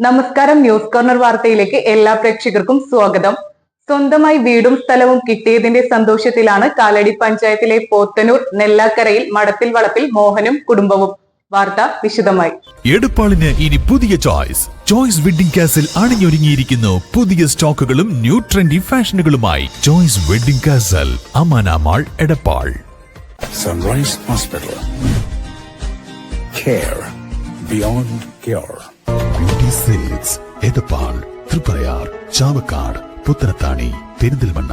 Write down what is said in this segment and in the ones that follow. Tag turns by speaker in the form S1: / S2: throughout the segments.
S1: നമസ്കാരം news corner വാർത്തയിലേക്ക് എല്ലാ പ്രേക്ഷകർക്കും സ്വാഗതം. സ്വന്തമായി വീടും സ്ഥലവും കിട്ടിയതിന്റെ സന്തോഷത്തിലാണ് കാലടി പഞ്ചായത്തിലെ പോത്തനൂർ നെല്ലാക്കരയിൽ മടത്തിൽ വളപ്പിൽ മോഹനും കുടുംബവും. വാർത്ത വിശദമായി.
S2: എടുപ്പാളിന് ഇനി പുതിയ ചോയ്സ്. ചോയ്സ് വെഡിംഗ് കാസിൽ അണിഞ്ഞൊരുങ്ങിയിരിക്കുന്നു പുതിയ സ്റ്റോക്കുകളും new trendy ഫാഷനുകളുമായി. Choice wedding castle Amana mall Edappal.
S3: Sunrise hospital Care beyond cure.
S2: Silks Edappal Thriprayar Chavakkad Puthanathani Perinthalmanna.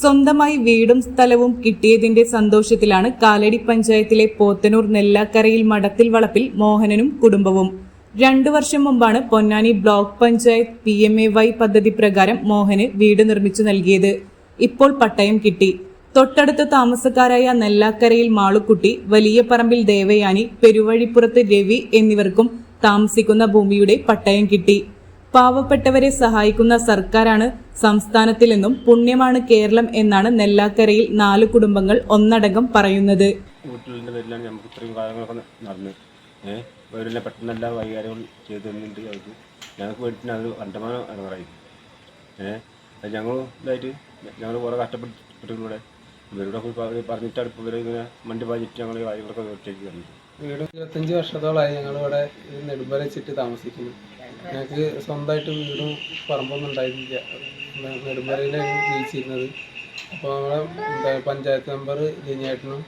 S1: സ്വന്തമായി വീടും സ്ഥലവും കിട്ടിയതിന്റെ സന്തോഷത്തിലാണ് കാലടി പഞ്ചായത്തിലെ പോത്തനൂർ നെല്ലാക്കരയിൽ മടത്തിൽ വളപ്പിൽ മോഹനനും കുടുംബവും. രണ്ടു വർഷം മുമ്പാണ് Ponnani block panchayat P M A Y പദ്ധതി പ്രകാരം മോഹന് വീട് നിർമ്മിച്ചു നൽകിയത്. ഇപ്പോൾ പട്ടയം കിട്ടി. തൊട്ടടുത്ത താമസക്കാരായ നെല്ലാക്കരയിൽ മാളുക്കുട്ടി വലിയ പറമ്പിൽ ദേവയാനി പെരുവഴിപ്പുറത്ത് രവി എന്നിവർക്കും താമസിക്കുന്ന ഭൂമിയുടെ പട്ടയം കിട്ടി. പാവപ്പെട്ടവരെ സഹായിക്കുന്ന സർക്കാരാണ് സംസ്ഥാനത്തിലെന്നും പുണ്യമാണ് കേരളം എന്നാണ് നെല്ലാക്കരയിൽ നാല് കുടുംബങ്ങൾ ഒന്നടങ്കം പറയുന്നത്.
S4: നമുക്ക് ഇത്രയും ചെയ്തു ഞങ്ങൾ ഇതായിട്ട് ഞങ്ങൾ ഇവരുടെ പറ- പറഞ്ഞിട്ടാണ് ഇപ്പോൾ ഇവർ ഇങ്ങനെ മണ്ടി പാഞ്ഞിട്ട് ഞങ്ങൾ കാര്യങ്ങളൊക്കെ ഒറ്റയ്ക്ക് വരുന്നത്
S5: വീട് ഇരുപത്തഞ്ച് വർഷത്തോളമായി ഞങ്ങളിവിടെ നെടുമ്പരച്ചിട്ട് നെടുമ്പര താമസിക്കുന്നു. ഞങ്ങൾക്ക് സ്വന്തമായിട്ട് വീടും പറമ്പൊന്നും ഉണ്ടായിരുന്നില്ല നെടുമ്പരയിലാണ് ജീവിച്ചിരുന്നത്. അപ്പോൾ നമ്മളെ പഞ്ചായത്ത് മെമ്പർ ലിനിയേട്ടനും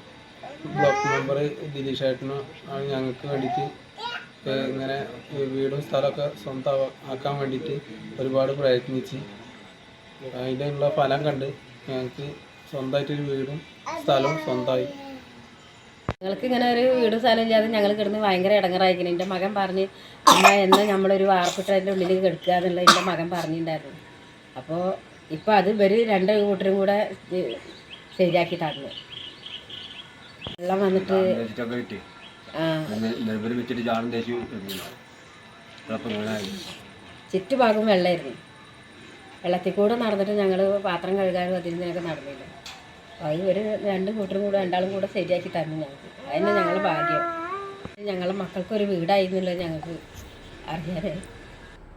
S5: ബ്ലോക്ക് മെമ്പർ ദിലീഷ് ഏട്ടനും ആണ് ഞങ്ങൾക്ക് വേണ്ടിയിട്ട് ഇങ്ങനെ വീടും സ്ഥലമൊക്കെ സ്വന്തം ആക്കാൻ വേണ്ടിയിട്ട് ഒരുപാട് പ്രയത്നിച്ച്. അതിനുള്ള ഫലം കണ്ട് ഞങ്ങൾക്ക് സ്വന്തമായിട്ടൊരു വീടും സ്ഥലവും സ്വന്തമായി.
S6: ഞങ്ങൾക്ക് ഇങ്ങനെ ഒരു വീടും സ്ഥലം ഇല്ലാതെ ഞങ്ങൾ കിടന്ന് ഭയങ്കര ഇടങ്ങറായിരിക്കണം എന്റെ മകൻ പറഞ്ഞ് അമ്മ എന്ന് നമ്മളൊരു വാർപ്പിട്ടതിന്റെ ഉള്ളിൽ കിടക്കുക എന്നുള്ള എന്റെ മകൻ പറഞ്ഞിട്ടുണ്ടായിരുന്നു. അപ്പോൾ ഇപ്പോൾ അത് ഇവർ രണ്ട് കൂട്ടരും കൂടെ ശരിയാക്കിയിട്ടാണ് വെള്ളം വന്നിട്ട് ചുറ്റുഭാഗം വെള്ളമായിരുന്നു വെള്ളത്തിൽ കൂടെ നടന്നിട്ട് ഞങ്ങൾ പാത്രം കഴുകാനും അതിൽ നിന്നൊക്കെ നടന്നില്ല. അത് ഒരു രണ്ട് കൂട്ടരും കൂടെ രണ്ടാളും കൂടെ ശരിയാക്കി തന്നു ഞങ്ങൾക്ക്. അതിന് ഞങ്ങൾ ഭാഗ്യം. ഞങ്ങളെ മക്കൾക്കൊരു വീടായി എന്നുള്ളത് ഞങ്ങൾക്ക് അറിയാതെ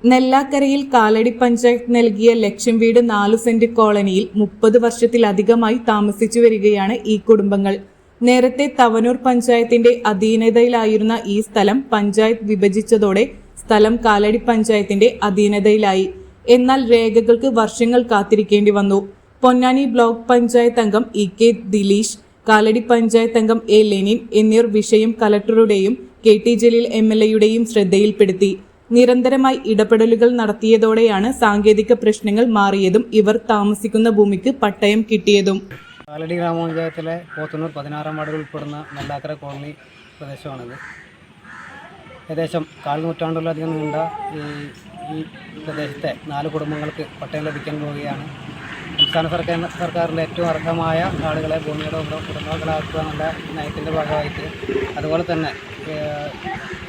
S1: നെല്ലാക്കരയിൽ കാലടി പഞ്ചായത്ത് നൽകിയ ലക്ഷം വീട് നാലു സെന്റ് കോളനിയിൽ മുപ്പത് വർഷത്തിലധികമായി താമസിച്ചു വരികയാണ് ഈ കുടുംബങ്ങൾ. നേരത്തെ തവനൂർ പഞ്ചായത്തിന്റെ അധീനതയിലായിരുന്ന ഈ സ്ഥലം പഞ്ചായത്ത് വിഭജിച്ചതോടെ സ്ഥലം കാലടി പഞ്ചായത്തിന്റെ അധീനതയിലായി. എന്നാൽ രേഖകൾക്ക് വർഷങ്ങൾ കാത്തിരിക്കേണ്ടി വന്നു. പൊന്നാനി ബ്ലോക്ക് പഞ്ചായത്ത് അംഗം ഇ കെ ദിലീഷ് കാലടി പഞ്ചായത്ത് അംഗം എ ലെനിൻ എന്നിവർ വിഷയം കലക്ടറുടെയും K T Jaleel M L എയുടെയും ശ്രദ്ധയിൽപ്പെടുത്തി. നിരന്തരമായി ഇടപെടലുകൾ നടത്തിയതോടെയാണ് സാങ്കേതിക പ്രശ്നങ്ങൾ മാറിയതും ഇവർ താമസിക്കുന്ന ഭൂമിക്ക് പട്ടയം കിട്ടിയതും.
S5: കാലടി ഗ്രാമപഞ്ചായത്തിലെ പോത്തന്നൂർ പതിനാറാം വാർഡിൽ ഉൾപ്പെടുന്ന നെല്ലാക്കര കോളനി പ്രദേശമാണിത്. ഏകദേശം കാൽ നൂറ്റാണ്ടിലധികം നീണ്ട ഈ ഈ പ്രദേശത്തെ നാല് കുടുംബങ്ങൾക്ക് പട്ടയം ലഭിക്കാൻ പോവുകയാണ്. സംസ്ഥാന സർക്കാർ സർക്കാരിന്റെ ഏറ്റവും അർഹമായ ആളുകളെ ഭൂമിയുടെ ഉടമകളാക്കുക എന്നുള്ള നയത്തിന്റെ ഭാഗമായിട്ട് അതുപോലെ തന്നെ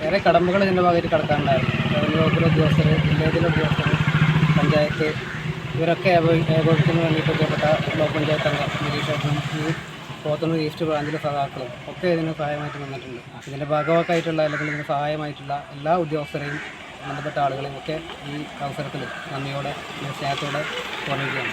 S5: ഏറെ കടമ്പകൾ ഇതിന്റെ ഭാഗമായിട്ട് കടക്കാനുണ്ടായിരുന്നു റവന്യൂ വകുപ്പിലെ ഉദ്യോഗസ്ഥർ വില്ലേജിലെ ഉദ്യോഗസ്ഥർ പഞ്ചായത്ത് ഇവരൊക്കെ ഏകോ- ഏകോപിക്കുന്നതിന് വേണ്ടിയിട്ട് ബന്ധപ്പെട്ട ബ്ലോക്ക് പഞ്ചായത്ത് അംഗം നിരീക്ഷകനും ഈ പോത്തുന്നൂർ ഈസ്റ്റ് ബ്രാഞ്ചിലെ സഹാക്കളും ഒക്കെ ഇതിന് സഹായമായിട്ട് നിന്നിട്ടുണ്ട് ഇതിന്റെ ഭാഗമാക്കായിട്ടുള്ള അല്ലെങ്കിൽ ഇതിന് സഹായമായിട്ടുള്ള എല്ലാ ഉദ്യോഗസ്ഥരെയും ബന്ധപ്പെട്ട ആളുകളെയും ഒക്കെ ഈ അവസരത്തിൽ നന്ദിയോടെ സ്നേഹത്തോടെ ഓർമ്മിക്കുകയാണ്